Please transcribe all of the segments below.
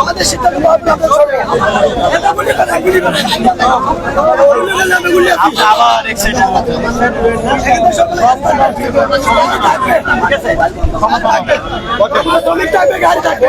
আমাদের সিদ্ধান্ত গাড়ি থাকবে।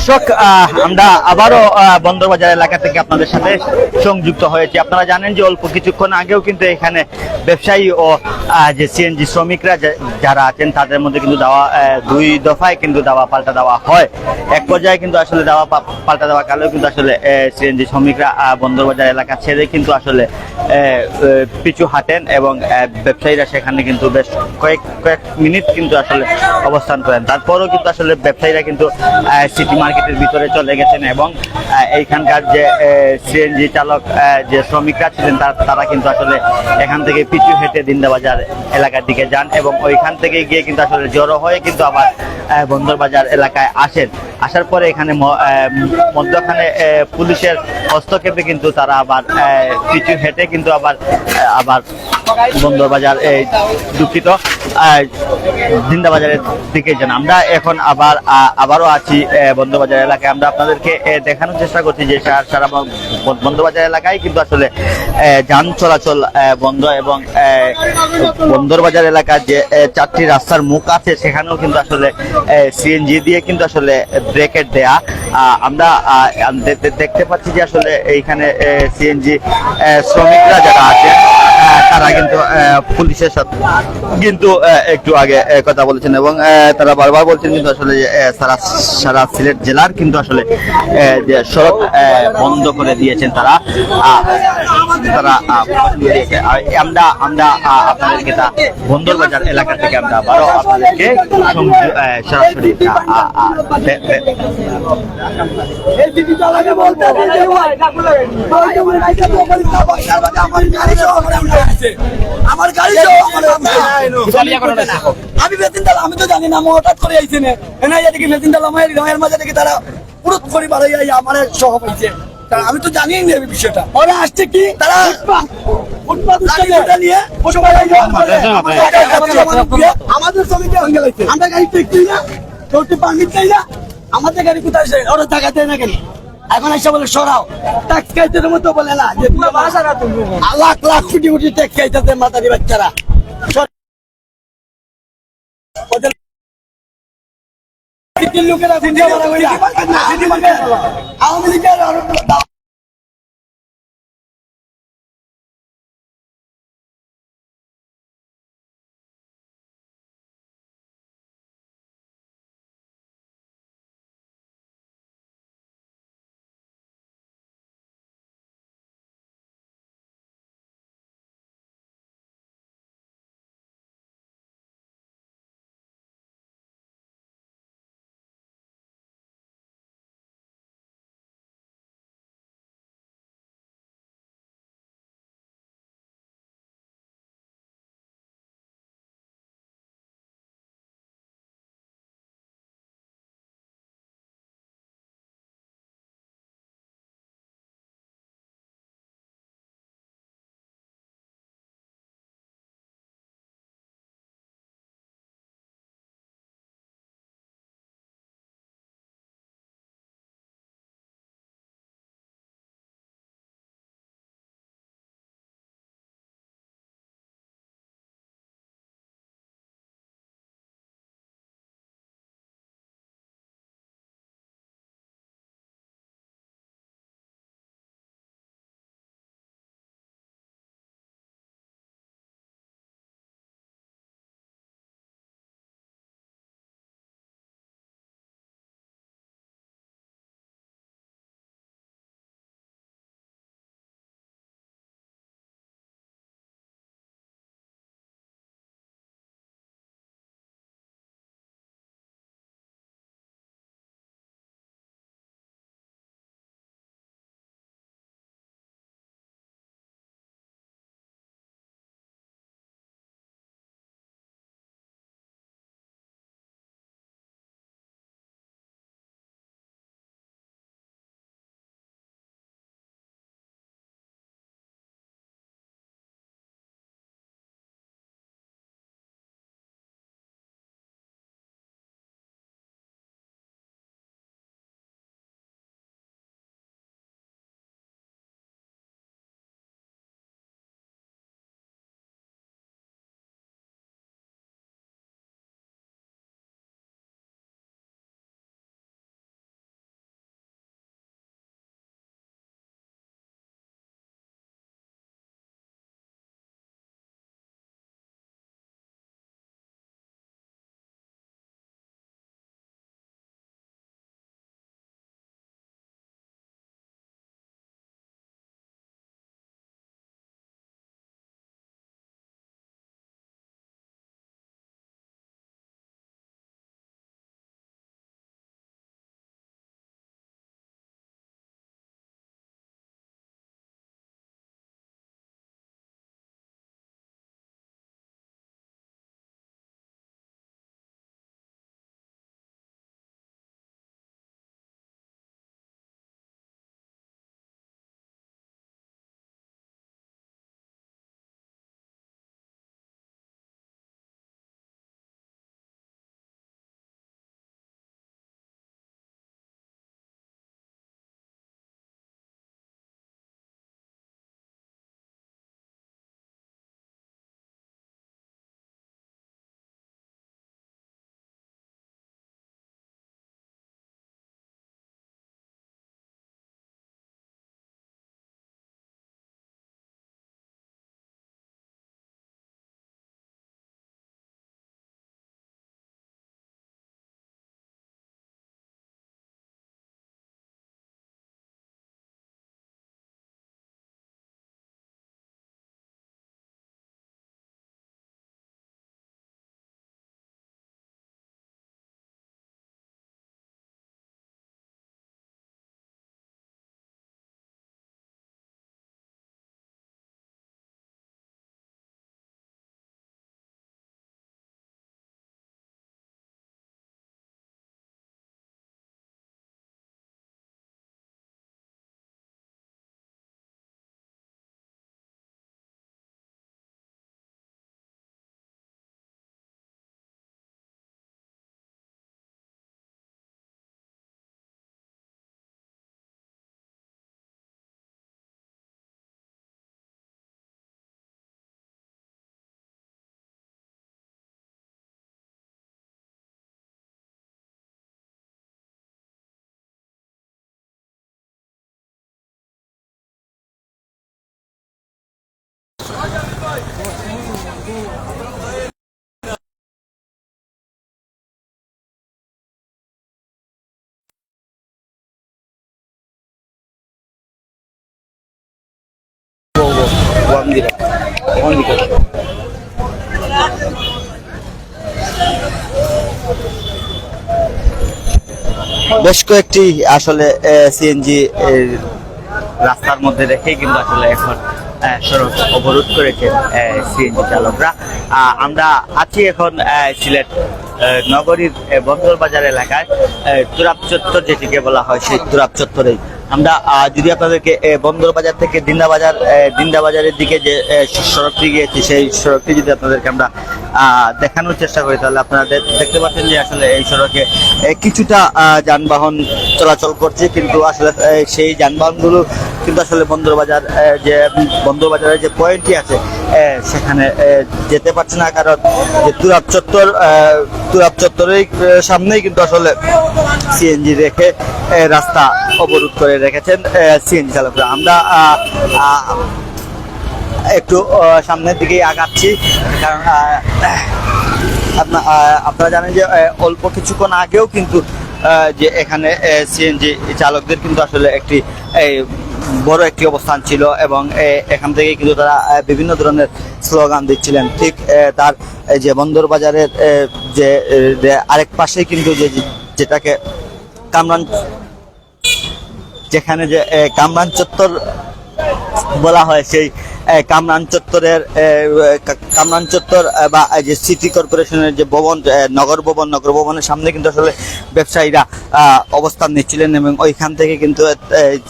দর্শক আমরা আবারও বন্দরবাজার এলাকা থেকে আপনাদের সাথে সংযুক্ত হয়েছি। আপনারা জানেন যে অল্প কিছুক্ষণ আগেও কিন্তু এখানে ব্যবসায়ী ও যে সিএনজি শ্রমিকরা যারা আছেন, তাদের মধ্যে কিন্তু দেওয়া দুই দফায় কিন্তু দেওয়া, পাল্টা দেওয়া হয়। এক পর্যায়ে কিন্তু আসলে দেওয়া পাল্টা দেওয়া কালেও কিন্তু আসলে সিএনজি শ্রমিকরা বন্দরবাজার এলাকা ছেড়ে কিন্তু আসলে পিছু হাঁটেন এবং ব্যবসায়ীরা সেখানে কিন্তু বেশ কয়েক কয়েক মিনিট কিন্তু আসলে অবস্থান করেন। তারপরেও কিন্তু আসলে ব্যবসায়ীরা কিন্তু সিটি মার্কেটের ভিতরে চলে গেছেন এবং এইখানকার যে সিএনজি চালক যে শ্রমিকরা ছিলেন তারা কিন্তু আসলে এখান থেকে পিছু হেঁটে দিন্দাবাজার এলাকার দিকে যান এবং ওইখান থেকে গিয়ে কিন্তু আসলে জড়ো হয়ে কিন্তু আবার বন্দরবাজার এলাকায় আসেন। আসার পরে এখানে মধ্যখানে পুলিশের হস্তক্ষেপে কিন্তু তারা আবার পিছু হেঁটে কিন্তু আবার আবার বন্দরবাজার দুঃখিত জিন্দাবাজারের দিকে যান। আমরা এখন আবার আবারও আছি আহ, বন্দরবাজার এলাকায়। আমরা আপনাদেরকে দেখানোর চেষ্টা করছি যে সারা বন্দরবাজার এলাকায় কিন্তু আসলে যান চলাচল বন্ধ এবং বন্দরবাজার এলাকার যে চারটি রাস্তার মুখ আছে, সেখানেও কিন্তু আসলে সিএনজি দিয়ে কিন্তু আসলে ব্রেকেট দেয়া। আমরা দেখতে পাচ্ছি যে আসলে এইখানে সিএনজি শ্রমিকরা যারা আছে তারা কিন্তু পুলিশের সাথে কিন্তু একটু আগে কথা বলেছেন এবং তারা বারবার বলছেন কিন্তু আসলে সারা সারা সিলেট জেলার কিন্তু আসলে যে সড়ক বন্ধ করে দিয়েছেন তারা। তারা আমরা আমরা আপনাদেরকে তা বন্দরবাজার এলাকা থেকে আমরা আবারও আপনাদেরকে সরাসরি বলতে আমার তার গাড়ি। আমি বেতন আমি তো জানি না আমি হঠাৎ করে আইছি না। এনাই এদিকে বেতন দিলাম এর গায়ের মাঝে দেখি তারা পুরো করে বাড়াই আমার সহ পাইছে আমি তো জানি না বিষয়টা। ওরা আসছে কি? তারা ফুটপাত। উঠে নিয়ে সবাই আইলো। আমাদের আমরা গাড়ি না? পারমিট চাই না? আমাদের গাড়ি কোথায় ওরা টাকা দেয় না কেন? এখন এসে বলে সরাও। ট্যাক্স খাইতে মতো বলে না যে লাখ লাখ কোটি কোটি ট্যাক্স খাইতেছে মাতারি বাচ্চারা। লোকেরা আওয়ামী লীগের বেশ কয়েকটি আসলে সিএনজি রাস্তার মধ্যে রেখে কিন্তু আসলে এখন সড়ক অবরোধ করেছে সিএনজি চালকরা। আমরা আছি এখন সিলেট নগরীর বন্দর বাজার এলাকায় তুরাব চত্বর যেটিকে বলা হয় সেই তুরাব চত্বরেই। আমরা যদি আপনাদেরকে বন্দর বাজার থেকে দিন্দা বাজার দিন্দা বাজারের দিকে যে সড়কটি গিয়েছি, সেই সড়কটি যদি আপনাদেরকে আমরা দেখানোর চেষ্টা করি, তাহলে আপনারা দেখতে পাচ্ছেন যে আসলে এই সড়কে কিছুটা যানবাহন চলাচল করছে, কিন্তু আসলে সেই যানবাহনগুলো কিন্তু আসলে বন্দরবাজার যে বন্দরবাজারের যে পয়েন্টটি আছে সেখানে যেতে পারছে না, কারণ যে তুরাব চত্বর তুরাব চত্বরের সামনেই কিন্তু আসলে সিএনজি রেখে রাস্তা অবরোধ করে রেখেছেন সিএনজি চালকরা। আমরা একটু সামনের দিকেই আগাচ্ছি, কারণ আপনারা জানেন যে অল্প কিছুক্ষণ আগেও কিন্তু যে এখানে সিএনজি চালকদের কিন্তু আসলে একটি বড় একটি অবস্থান ছিল এবং এখান থেকে কিন্তু তারা বিভিন্ন ধরনের স্লোগান দিচ্ছিলেন। ঠিক তার যে বন্দর বাজারের যে আরেক পাশেই কিন্তু যে যেটাকে কামরান, যেখানে যে কামরান চত্বর বলা হয়, সেই কামরান চত্বরের কামরান চত্বর বা যে সিটি কর্পোরেশনের যে ভবন নগর ভবন নগর ভবনের সামনে কিন্তু আসলে ব্যবসায়ীরা অবস্থান নিচ্ছিলেন এবং ওইখান থেকে কিন্তু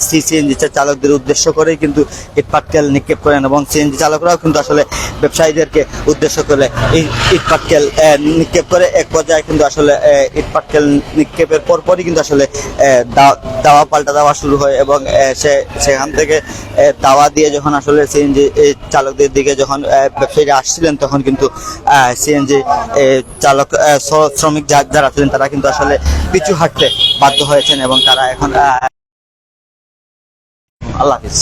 সিএনজি চালকদের উদ্দেশ্য করেই কিন্তু ইটপাটকেল নিক্ষেপ করেন এবং সিএনজি চালকরাও কিন্তু আসলে ব্যবসায়ীদেরকে উদ্দেশ্য করে এই ইটপাটকেল আহ, নিক্ষেপ করে। এক পর্যায়ে কিন্তু আসলে ইটপাটকেল নিক্ষেপের পরপরই কিন্তু আসলে দাওয়া পাল্টা দেওয়া শুরু হয় এবং সে সেখান থেকে দাওয়া দিয়ে যখন আসলে সিএনজি চালকদের দিকে যখন ব্যবসায়ীরা আসছিলেন, তখন কিন্তু সিএনজি চালক শ্রমিক যারা ছিলেন, তারা কিন্তু আসলে পিছু হাঁটতে বাধ্য হয়েছেন এবং তারা এখন আল্লাহ হাফিজ।